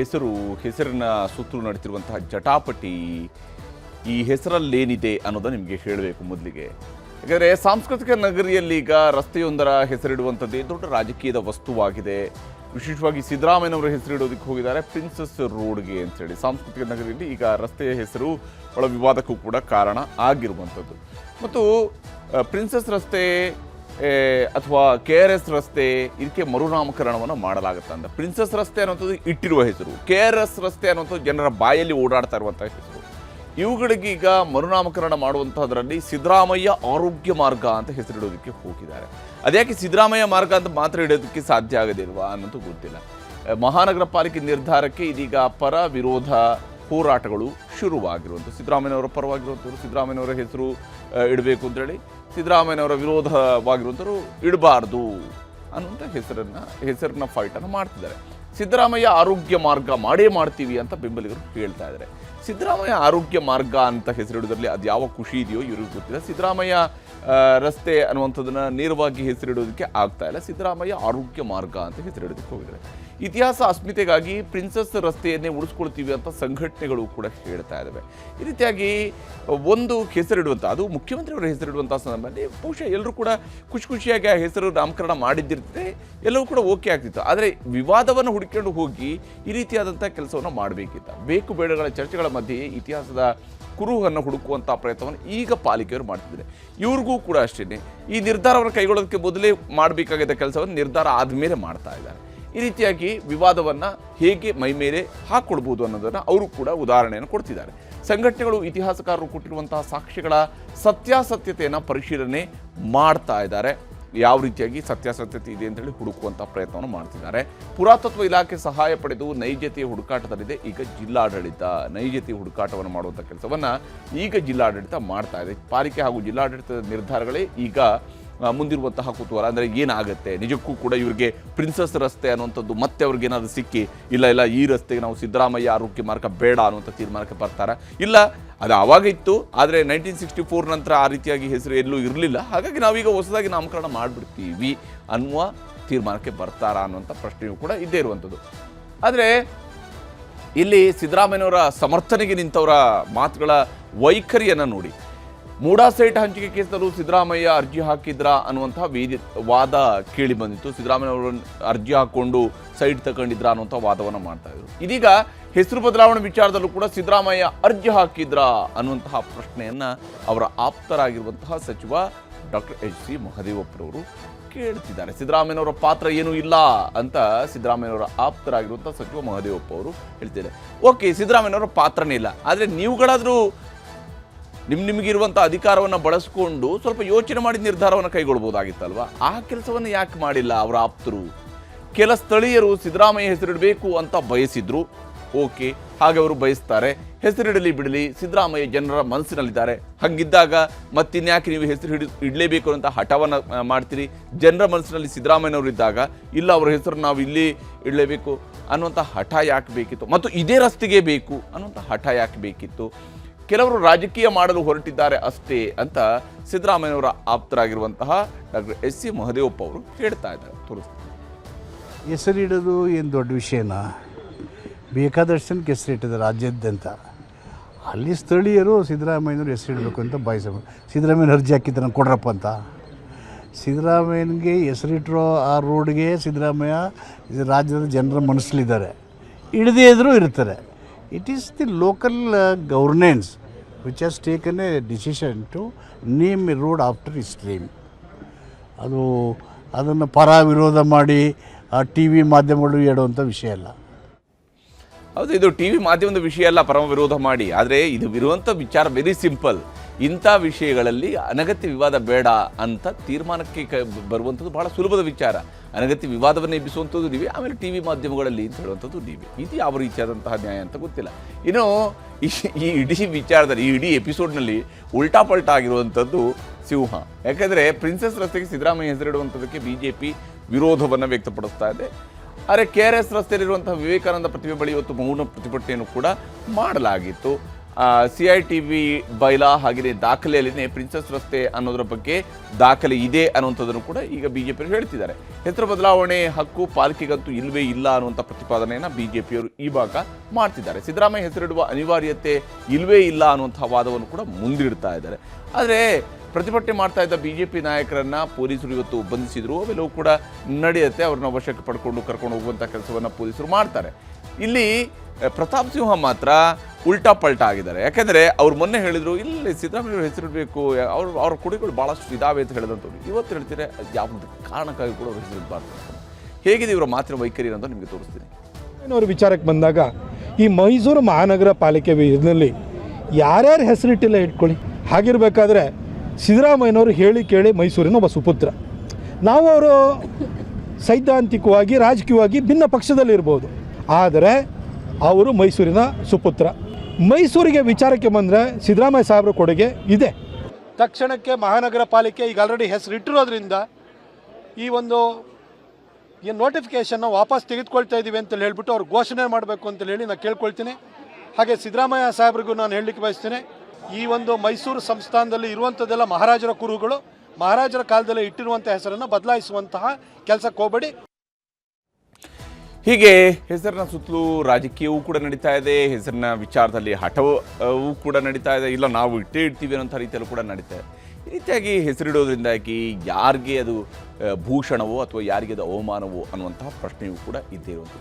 ಹೆಸರು, ಹೆಸರಿನ ಸುತ್ತಲೂ ನಡೀತಿರುವಂತಹ ಜಟಾಪಟಿ ಈ ಹೆಸರಲ್ಲೇನಿದೆ ಅನ್ನೋದನ್ನ ನಿಮಗೆ ಹೇಳಬೇಕು ಮೊದಲಿಗೆ. ಯಾಕಂದರೆ ಸಾಂಸ್ಕೃತಿಕ ನಗರಿಯಲ್ಲಿ ಈಗ ರಸ್ತೆಯೊಂದರ ಹೆಸರಿಡುವಂಥದ್ದೇ ದೊಡ್ಡ ರಾಜಕೀಯದ ವಸ್ತುವಾಗಿದೆ. ವಿಶೇಷವಾಗಿ ಸಿದ್ದರಾಮಯ್ಯನವರ ಹೆಸರಿಡೋದಕ್ಕೆ ಹೋಗಿದ್ದಾರೆ ಪ್ರಿನ್ಸಸ್ ರೋಡ್ಗೆ ಅಂತೇಳಿ. ಸಾಂಸ್ಕೃತಿಕ ನಗರಿಯಲ್ಲಿ ಈಗ ರಸ್ತೆಯ ಹೆಸರು ಒಳ ವಿವಾದಕ್ಕೂ ಕೂಡ ಕಾರಣ ಆಗಿರುವಂಥದ್ದು. ಮತ್ತು ಪ್ರಿನ್ಸಸ್ ರಸ್ತೆ ಅಥವಾ ಕೆ ಆರ್ ಎಸ್ ರಸ್ತೆ ಇದಕ್ಕೆ ಮರುನಾಮಕರಣವನ್ನು ಮಾಡಲಾಗುತ್ತೆ ಅಂತ. ಪ್ರಿನ್ಸಸ್ ರಸ್ತೆ ಅನ್ನೋಂಥದ್ದು ಇಟ್ಟಿರುವ ಹೆಸರು. ಕೆ ಆರ್ ಎಸ್ ರಸ್ತೆ ಅನ್ನೋಂಥದ್ದು ಜನರ ಬಾಯಲ್ಲಿ ಓಡಾಡ್ತಾ ಇರುವಂಥ ಹೆಸರು. ಇವುಗಳಿಗೀಗ ಮರುನಾಮಕರಣ ಮಾಡುವಂಥದ್ರಲ್ಲಿ ಸಿದ್ದರಾಮಯ್ಯ ಆರೋಗ್ಯ ಮಾರ್ಗ ಅಂತ ಹೆಸರಿಡೋದಕ್ಕೆ ಹೋಗಿದ್ದಾರೆ. ಅದ್ಯಾಕೆ ಸಿದ್ದರಾಮಯ್ಯ ಮಾರ್ಗ ಅಂತ ಮಾತ್ರ ಇಡೋದಕ್ಕೆ ಸಾಧ್ಯ ಆಗೋದಿಲ್ವಾ ಅನ್ನೋದು ಗೊತ್ತಿಲ್ಲ. ಮಹಾನಗರ ಪಾಲಿಕೆ ನಿರ್ಧಾರಕ್ಕೆ ಇದೀಗ ಪರ ವಿರೋಧ ಹೋರಾಟಗಳು ಶುರುವಾಗಿರುವಂಥ ಸಿದ್ದರಾಮಯ್ಯನವರ ಪರವಾಗಿರುವಂಥವ್ರು ಸಿದ್ದರಾಮಯ್ಯನವರ ಹೆಸರು ಇಡಬೇಕು ಅಂತೇಳಿ ಸಿದ್ದರಾಮಯ್ಯನವರ ವಿರೋಧವಾಗಿರುವಂಥವ್ರು ಇಡಬಾರ್ದು ಅನ್ನುವಂಥ ಹೆಸರನ್ನ ಹೆಸರಿನ ಫೈಟನ್ನು ಮಾಡ್ತಿದ್ದಾರೆ. ಸಿದ್ದರಾಮಯ್ಯ ಆರೋಗ್ಯ ಮಾರ್ಗ ಮಾಡೇ ಮಾಡ್ತೀವಿ ಅಂತ ಬೆಂಬಲಿಗರು ಹೇಳ್ತಾ ಇದ್ದಾರೆ. ಸಿದ್ದರಾಮಯ್ಯ ಆರೋಗ್ಯ ಮಾರ್ಗ ಅಂತ ಹೆಸರಿಡೋದ್ರಲ್ಲಿ ಅದು ಯಾವ ಖುಷಿ ಇದೆಯೋ ಇವ್ರಿಗೆ ಗೊತ್ತಿಲ್ಲ. ಸಿದ್ದರಾಮಯ್ಯ ರಸ್ತೆ ಅನ್ನುವಂಥದ್ದನ್ನ ನೇರವಾಗಿ ಹೆಸರಿಡೋದಕ್ಕೆ ಆಗ್ತಾ ಇಲ್ಲ. ಸಿದ್ದರಾಮಯ್ಯ ಆರೋಗ್ಯ ಮಾರ್ಗ ಅಂತ ಹೆಸರಿಡೋದಕ್ಕೆ ಹೋಗಿದ್ದಾರೆ. ಇತಿಹಾಸ ಅಸ್ಮಿತೆಗಾಗಿ ಪ್ರಿನ್ಸಸ್ ರಸ್ತೆಯನ್ನೇ ಉಳಿಸ್ಕೊಳ್ತೀವಿ ಅಂತ ಸಂಘಟನೆಗಳು ಕೂಡ ಹೇಳ್ತಾ ಇದ್ದಾವೆ ಈ ರೀತಿಯಾಗಿ ಒಂದು ಹೆಸರಿಡುವಂಥ ಅದು ಮುಖ್ಯಮಂತ್ರಿಯವರ ಹೆಸರಿಡುವಂಥ ಸಂದರ್ಭದಲ್ಲಿ ಬಹುಶಃ ಎಲ್ಲರೂ ಕೂಡ ಖುಷಿ ಖುಷಿಯಾಗಿ ಆ ಹೆಸರು ನಾಮಕರಣ ಮಾಡಿದ್ದಿರ್ತದೆ ಎಲ್ಲವೂ ಕೂಡ ಓಕೆ ಆಗ್ತಿತ್ತು. ಆದರೆ ವಿವಾದವನ್ನು ಹುಡುಕೊಂಡು ಹೋಗಿ ಈ ರೀತಿಯಾದಂಥ ಕೆಲಸವನ್ನು ಮಾಡಬೇಕಿತ್ತ. ಬೇಕು ಬೇಡಗಳ ಚರ್ಚೆಗಳ ಮಧ್ಯೆ ಇತಿಹಾಸದ ಕುರುಹನ್ನು ಹುಡುಕುವಂಥ ಪ್ರಯತ್ನವನ್ನು ಈಗ ಪಾಲಿಕೆಯವರು ಮಾಡ್ತಿದ್ದಾರೆ. ಇವ್ರಿಗೂ ಕೂಡ ಅಷ್ಟೇ ಈ ನಿರ್ಧಾರವನ್ನು ಕೈಗೊಳ್ಳೋದಕ್ಕೆ ಮೊದಲೇ ಮಾಡಬೇಕಾಗಿದ್ದ ಕೆಲಸವನ್ನು ನಿರ್ಧಾರ ಆದಮೇಲೆ ಮಾಡ್ತಾ ಇದ್ದಾರೆ. ಈ ರೀತಿಯಾಗಿ ವಿವಾದವನ್ನು ಹೇಗೆ ಮೈಮೇಲೆ ಹಾಕ್ಕೊಳ್ಬೋದು ಅನ್ನೋದನ್ನು ಅವರು ಕೂಡ ಉದಾಹರಣೆಯನ್ನು ಕೊಡ್ತಿದ್ದಾರೆ. ಸಂಘಟನೆಗಳು, ಇತಿಹಾಸಕಾರರು ಕೊಟ್ಟಿರುವಂತಹ ಸಾಕ್ಷ್ಯಗಳ ಸತ್ಯಾಸತ್ಯತೆಯನ್ನು ಪರಿಶೀಲನೆ ಮಾಡ್ತಾ ಇದ್ದಾರೆ. ಯಾವ ರೀತಿಯಾಗಿ ಸತ್ಯಾಸತ್ಯತೆ ಇದೆ ಅಂತೇಳಿ ಹುಡುಕುವಂಥ ಪ್ರಯತ್ನವನ್ನು ಮಾಡ್ತಿದ್ದಾರೆ. ಪುರಾತತ್ವ ಇಲಾಖೆ ಸಹಾಯ ಪಡೆದು ನೈಜತೆಯ ಹುಡುಕಾಟದಲ್ಲಿದೆ. ಈಗ ಜಿಲ್ಲಾಡಳಿತ ನೈಜತೆಯ ಹುಡುಕಾಟವನ್ನು ಮಾಡುವಂಥ ಕೆಲಸವನ್ನು ಈಗ ಜಿಲ್ಲಾಡಳಿತ ಮಾಡ್ತಾ ಇದೆ. ಪಾಲಿಕೆ ಹಾಗೂ ಜಿಲ್ಲಾಡಳಿತದ ನಿರ್ಧಾರಗಳೇ ಈಗ ಮುಂದಿರುವಂತಹ ಕುತೂಹಲ ಅಂದರೆ ಏನಾಗುತ್ತೆ? ನಿಜಕ್ಕೂ ಕೂಡ ಇವರಿಗೆ ಪ್ರಿನ್ಸಸ್ ರಸ್ತೆ ಅನ್ನುವಂಥದ್ದು ಮತ್ತೆ ಅವ್ರಿಗೆ ಏನಾದರೂ ಸಿಕ್ಕಿ, ಇಲ್ಲ ಇಲ್ಲ, ಈ ರಸ್ತೆಗೆ ನಾವು ಸಿದ್ದರಾಮಯ್ಯ ಆರೋಗ್ಯ ಮಾರ್ಗ ಬೇಡ ಅನ್ನುವಂಥ ತೀರ್ಮಾನಕ್ಕೆ ಬರ್ತಾರೆ. ಇಲ್ಲ, ಅದು ಆವಾಗ ಇತ್ತು ಆದರೆ ನೈನ್ಟೀನ್ ಸಿಕ್ಸ್ಟಿ ಫೋರ್ ನಂತರ ಆ ರೀತಿಯಾಗಿ ಹೆಸರು ಎಲ್ಲೂ ಇರಲಿಲ್ಲ. ಹಾಗಾಗಿ ನಾವೀಗ ಹೊಸದಾಗಿ ನಾಮಕರಣ ಮಾಡಿಬಿಡ್ತೀವಿ ಅನ್ನುವ ತೀರ್ಮಾನಕ್ಕೆ ಬರ್ತಾರಾ ಅನ್ನುವಂಥ ಪ್ರಶ್ನೆಯೂ ಕೂಡ ಇದ್ದೇ ಇರುವಂಥದ್ದು. ಆದರೆ ಇಲ್ಲಿ ಸಿದ್ದರಾಮಯ್ಯನವರ ಸಮರ್ಥನೆಗೆ ನಿಂತವರ ಮಾತುಗಳ ವೈಖರಿಯನ್ನು ನೋಡಿ. ಮೂಡಾ ಸೈಟ್ ಹಂಚಿಕೆ ಕೇಸಲ್ಲೂ ಸಿದ್ದರಾಮಯ್ಯ ಅರ್ಜಿ ಹಾಕಿದ್ರ ಅನ್ನುವಂಥ ವೇದಿ, ವಾದ ಕೇಳಿ ಬಂದಿತ್ತು. ಸಿದ್ದರಾಮಯ್ಯ ಅರ್ಜಿ ಹಾಕ್ಕೊಂಡು ಸೈಟ್ ತಗೊಂಡಿದ್ರ ಅನ್ನುವಂಥ ವಾದವನ್ನು ಮಾಡ್ತಾ ಇದ್ರು. ಇದೀಗ ಹೆಸರು ಬದಲಾವಣೆ ವಿಚಾರದಲ್ಲೂ ಕೂಡ ಸಿದ್ದರಾಮಯ್ಯ ಅರ್ಜಿ ಹಾಕಿದ್ರ ಅನ್ನುವಂತಹ ಪ್ರಶ್ನೆಯನ್ನ ಅವರ ಆಪ್ತರಾಗಿರುವಂತಹ ಸಚಿವ ಡಾಕ್ಟರ್ ಎಚ್ ಸಿ ಮಹದೇವಪ್ಪರವರು ಕೇಳ್ತಿದ್ದಾರೆ. ಸಿದ್ದರಾಮಯ್ಯನವರ ಪಾತ್ರ ಏನೂ ಇಲ್ಲ ಅಂತ ಸಿದ್ದರಾಮಯ್ಯನವರ ಆಪ್ತರಾಗಿರುವಂಥ ಸಚಿವ ಮಹದೇವಪ್ಪ ಅವರು ಹೇಳ್ತಿದ್ದಾರೆ. ಓಕೆ, ಸಿದ್ದರಾಮಯ್ಯನವರ ಪಾತ್ರನೇ ಇಲ್ಲ. ಆದರೆ ನೀವುಗಳಾದರೂ ನಿಮ್ ನಿಮಗಿರುವಂಥ ಅಧಿಕಾರವನ್ನು ಬಳಸಿಕೊಂಡು ಸ್ವಲ್ಪ ಯೋಚನೆ ಮಾಡಿ ನಿರ್ಧಾರವನ್ನು ಕೈಗೊಳ್ಬೋದಾಗಿತ್ತಲ್ವಾ? ಆ ಕೆಲಸವನ್ನು ಯಾಕೆ ಮಾಡಿಲ್ಲ ಅವರ ಆಪ್ತರು? ಕೆಲ ಸ್ಥಳೀಯರು ಸಿದ್ದರಾಮಯ್ಯ ಹೆಸರಿಡಬೇಕು ಅಂತ ಬಯಸಿದ್ರು. ಓಕೆ, ಹಾಗೆ ಅವರು ಬಯಸ್ತಾರೆ. ಹೆಸರಿಡಲಿ ಬಿಡಲಿ, ಸಿದ್ದರಾಮಯ್ಯ ಜನರ ಮನಸ್ಸಿನಲ್ಲಿದ್ದಾರೆ. ಹಾಗಿದ್ದಾಗ ಮತ್ತಿನ್ಯಾಕೆ ನೀವು ಹೆಸರು ಹಿಡಿ ಇಡಲೇಬೇಕು ಅಂತ ಹಠವನ್ನು ಮಾಡ್ತೀರಿ? ಜನರ ಮನಸ್ಸಿನಲ್ಲಿ ಸಿದ್ದರಾಮಯ್ಯನವರು ಇದ್ದಾಗ ಇಲ್ಲ, ಅವರ ಹೆಸರು ನಾವು ಇಲ್ಲಿ ಇಡಲೇಬೇಕು ಅನ್ನುವಂಥ ಹಠ ಯಾಕೆ ಬೇಕಿತ್ತು? ಮತ್ತು ಇದೇ ರಸ್ತೆಗೆ ಬೇಕು ಅನ್ನುವಂಥ ಹಠ ಯಾಕೆ ಬೇಕಿತ್ತು? ಕೆಲವರು ರಾಜಕೀಯ ಮಾಡಲು ಹೊರಟಿದ್ದಾರೆ ಅಷ್ಟೇ ಅಂತ ಸಿದ್ದರಾಮಯ್ಯವರ ಆಪ್ತರಾಗಿರುವಂತಹ ಡಾಕ್ಟರ್ ಎಸ್ ಸಿ ಮಹದೇವಪ್ಪ ಅವರು ಹೇಳ್ತಾ ಇದ್ದಾರೆ. ತೋರಿಸ್ತಾರೆ ಹೆಸರಿಡೋದು ಏನು ದೊಡ್ಡ ವಿಷಯನ? ಬೇಕಾದಷ್ಟು ಜನಕ್ಕೆ ಹೆಸರಿಟ್ಟಿದ್ದಾರೆ ರಾಜ್ಯಾದ್ಯಂತ. ಅಲ್ಲಿ ಸ್ಥಳೀಯರು ಸಿದ್ದರಾಮಯ್ಯನವ್ರು ಹೆಸರಿಡಬೇಕು ಅಂತ ಬಯಸ ಸಿದ್ದರಾಮಯ್ಯನ ಅರ್ಜಿ ಹಾಕಿದ್ದಾನೆ ಕೊಡ್ರಪ್ಪ ಅಂತ. ಸಿದ್ದರಾಮಯ್ಯನಿಗೆ ಹೆಸರಿಟ್ಟಿರೋ ಆ ರೋಡ್ಗೆ ಸಿದ್ದರಾಮಯ್ಯ ರಾಜ್ಯದ ಜನರ ಮನಸ್ಸಲ್ಲಿದ್ದಾರೆ. ಇಡದೇ ಇದ್ದರೂ ಇರ್ತಾರೆ. It is the local governance which has taken a decision to name a road after his name ಅದು, ಅದನ್ನು ಪರ ವಿರೋಧ ಮಾಡಿ ಟಿ ವಿ ಮಾಧ್ಯಮಗಳು ಹೇಳುವಂಥ ವಿಷಯ ಅಲ್ಲ. ಹೌದು, ಇದು ಟಿ ವಿ ಮಾಧ್ಯಮದ ವಿಷಯ ಅಲ್ಲ ಪರಮ ವಿರೋಧ ಮಾಡಿ. ಆದರೆ ಇದು ಇರುವಂಥ ವಿಚಾರ ವೆರಿ ಸಿಂಪಲ್ ಇಂಥ ವಿಷಯಗಳಲ್ಲಿ ಅನಗತ್ಯ ವಿವಾದ ಬೇಡ ಅಂತ ತೀರ್ಮಾನಕ್ಕೆ ಬರುವಂಥದ್ದು ಬಹಳ ಸುಲಭದ ವಿಚಾರ. ಅನಗತ್ಯ ವಿವಾದವನ್ನು ಎಬ್ಬಿಸುವಂಥದ್ದು ನೀವೇ, ಆಮೇಲೆ ಟಿ ವಿ ಮಾಧ್ಯಮಗಳಲ್ಲಿ ಅಂತ ಹೇಳುವಂಥದ್ದು ನೀವೇ. ಇದು ಯಾವ ರೀತಿಯಾದಂತಹ ನ್ಯಾಯ ಅಂತ ಗೊತ್ತಿಲ್ಲ. ಇನ್ನು ಈ ಇಡೀ ವಿಚಾರದಲ್ಲಿ, ಈ ಇಡೀ ಎಪಿಸೋಡ್ನಲ್ಲಿ ಉಲ್ಟಾ ಪಲ್ಟಾ ಆಗಿರುವಂಥದ್ದು ಸಿಂಹ. ಯಾಕೆಂದರೆ ಪ್ರಿನ್ಸೆಸ್ ರಸ್ತೆಗೆ ಸಿದ್ದರಾಮಯ್ಯ ಹೆಸರಿಡುವಂಥದ್ದಕ್ಕೆ ಬಿ ಜೆ ಪಿ ವಿರೋಧವನ್ನು ವ್ಯಕ್ತಪಡಿಸ್ತಾ ಇದೆ. ಆದರೆ ಕೆ ಆರ್ ಎಸ್ ರಸ್ತೆಯಲ್ಲಿರುವಂತಹ ವಿವೇಕಾನಂದ ಪ್ರತಿಮೆ ಬಳಿ ಇವತ್ತು ಮೌನ ಪ್ರತಿಭಟನೆಯನ್ನು ಕೂಡ ಮಾಡಲಾಗಿತ್ತು. C I T V bylaw ಹಾಗೆಯೇ ದಾಖಲೆಯಲ್ಲಿನೇ ಪ್ರಿನ್ಸಸ್ ರಸ್ತೆ ಅನ್ನೋದ್ರ ಬಗ್ಗೆ ದಾಖಲೆ ಇದೆ ಅನ್ನುವಂಥದ್ದನ್ನು ಕೂಡ ಈಗ ಬಿ ಬಿಜೆಪಿ ಹೇಳ್ತಿದ್ದಾರೆ. ಹೆಸರು ಬದಲಾವಣೆ ಹಕ್ಕು ಪಾಲಿಕೆಗಂತೂ ಇಲ್ಲವೇ ಇಲ್ಲ ಅನ್ನುವಂಥ ಪ್ರತಿಪಾದನೆಯನ್ನು ಬಿ ಜೆ ಪಿಯವರು ಈ ಭಾಗ ಮಾಡ್ತಿದ್ದಾರೆ. ಸಿದ್ದರಾಮಯ್ಯ ಹೆಸರಿಡುವ ಅನಿವಾರ್ಯತೆ ಇಲ್ಲವೇ ಇಲ್ಲ ಅನ್ನುವಂಥ ವಾದವನ್ನು ಕೂಡ ಮುಂದಿಡ್ತಾ ಇದ್ದಾರೆ. ಆದರೆ ಪ್ರತಿಭಟನೆ ಮಾಡ್ತಾ ಇದ್ದ ಬಿ ಜೆ ಪಿ ನಾಯಕರನ್ನ ಪೊಲೀಸರು ಇವತ್ತು ಬಂಧಿಸಿದ್ರು. ಅವೆಲ್ಲವೂ ಕೂಡ ನಡೆಯುತ್ತೆ. ಅವ್ರನ್ನ ವಶಕ್ಕೆ ಪಡ್ಕೊಂಡು ಕರ್ಕೊಂಡು ಹೋಗುವಂಥ ಕೆಲಸವನ್ನು ಪೊಲೀಸರು ಮಾಡ್ತಾರೆ. ಇಲ್ಲಿ ಪ್ರತಾಪ್ ಸಿಂಹ ಮಾತ್ರ ಉಲ್ಟಾ ಪಲ್ಟಾ ಆಗಿದ್ದಾರೆ. ಯಾಕೆಂದರೆ ಅವ್ರು ಮೊನ್ನೆ ಹೇಳಿದರು, ಇಲ್ಲಿ ಸಿದ್ದರಾಮಯ್ಯ ಹೆಸರಿಡಬೇಕು ಅವ್ರು, ಅವ್ರ ಕುಡಿಗಳು ಭಾಳಷ್ಟು ಇದಾವೆ ಅಂತ ಹೇಳಿದಂಥವ್ರು ಇವತ್ತು ಹೇಳ್ತೀರಾ ಯಾವುದೇ ಕಾರಣಕ್ಕಾಗಿ ಕೂಡ ಅವ್ರು ಹೆಸರಿಡಬಾರ್ದು ಹೇಗಿದೆ ಇವರ ಮಾತಿನ ವೈಖರಿ ಅಂತ ನಿಮಗೆ ತೋರಿಸ್ತೀನಿ. ಅವ್ರ ವಿಚಾರಕ್ಕೆ ಬಂದಾಗ, ಈ ಮೈಸೂರು ಮಹಾನಗರ ಪಾಲಿಕೆ ಇದರಲ್ಲಿ ಯಾರ್ಯಾರು ಹೆಸರಿಟ್ಟಿಲ್ಲ ಇಟ್ಕೊಳ್ಳಿ. ಹಾಗಿರಬೇಕಾದ್ರೆ ಸಿದ್ದರಾಮಯ್ಯನವರು ಹೇಳಿ ಕೇಳಿ ಮೈಸೂರಿನ ಒಬ್ಬ ಸುಪುತ್ರ. ನಾವು ಅವರು ಸೈದ್ಧಾಂತಿಕವಾಗಿ, ರಾಜಕೀಯವಾಗಿ ಭಿನ್ನ ಪಕ್ಷದಲ್ಲಿರ್ಬೋದು. ಆದರೆ ಅವರು ಮೈಸೂರಿನ ಸುಪುತ್ರ. ಮೈಸೂರಿಗೆ ವಿಚಾರಕ್ಕೆ ಬಂದರೆ ಸಿದ್ದರಾಮಯ್ಯ ಸಾಹೇಬ್ರ ಕೊಡುಗೆ ಇದೆ. ತಕ್ಷಣಕ್ಕೆ ಮಹಾನಗರ ಪಾಲಿಕೆ ಈಗ ಆಲ್ರೆಡಿ ಹೆಸರಿಟ್ಟಿರೋದ್ರಿಂದ ಈ ಒಂದು ಈ ನೋಟಿಫಿಕೇಷನ್ನ ವಾಪಸ್ ತೆಗೆದುಕೊಳ್ತಾ ಇದ್ದೀವಿ ಅಂತ ಹೇಳ್ಬಿಟ್ಟು ಅವ್ರು ಘೋಷಣೆ ಮಾಡಬೇಕು ಅಂತ ಹೇಳಿ ನಾನು ಕೇಳ್ಕೊಳ್ತೀನಿ. ಹಾಗೆ ಸಿದ್ದರಾಮಯ್ಯ ಸಾಹೇಬ್ರಿಗೂ ನಾನು ಹೇಳಲಿಕ್ಕೆ ಬಯಸ್ತೇನೆ. ಈ ಒಂದು ಮೈಸೂರು ಸಂಸ್ಥಾನದಲ್ಲಿ ಇರುವಂಥದ್ದೆಲ್ಲ ಮಹಾರಾಜರ ಕುರುಗಳು, ಮಹಾರಾಜರ ಕಾಲದಲ್ಲಿ ಇಟ್ಟಿರುವಂಥ ಹೆಸರನ್ನು ಬದಲಾಯಿಸುವಂತಹ ಕೆಲಸಕ್ಕೆ ಹೋಗಬೇಡಿ. ಹೀಗೆ ಹೆಸರಿನ ಸುತ್ತಲೂ ರಾಜಕೀಯವೂ ಕೂಡ ನಡೀತಾ ಇದೆ, ಹೆಸರಿನ ವಿಚಾರದಲ್ಲಿ ಹಠವೂ ಕೂಡ ನಡೀತಾ ಇದೆ. ಇಲ್ಲ, ನಾವು ಇಟ್ಟೇ ಇಡ್ತೀವಿ ಅನ್ನೋಂಥ ರೀತಿಯಲ್ಲೂ ಕೂಡ ನಡೀತಾ ಇದೆ. ಈ ರೀತಿಯಾಗಿ ಹೆಸರಿಡೋದ್ರಿಂದಾಗಿ ಯಾರಿಗೆ ಅದು ಭೂಷಣವೋ ಅಥವಾ ಯಾರಿಗೆ ಅದು ಅವಮಾನವೋ ಅನ್ನುವಂತಹ ಪ್ರಶ್ನೆಯೂ ಕೂಡ ಇದ್ದೇ ಇರುವಂಥದ್ದು.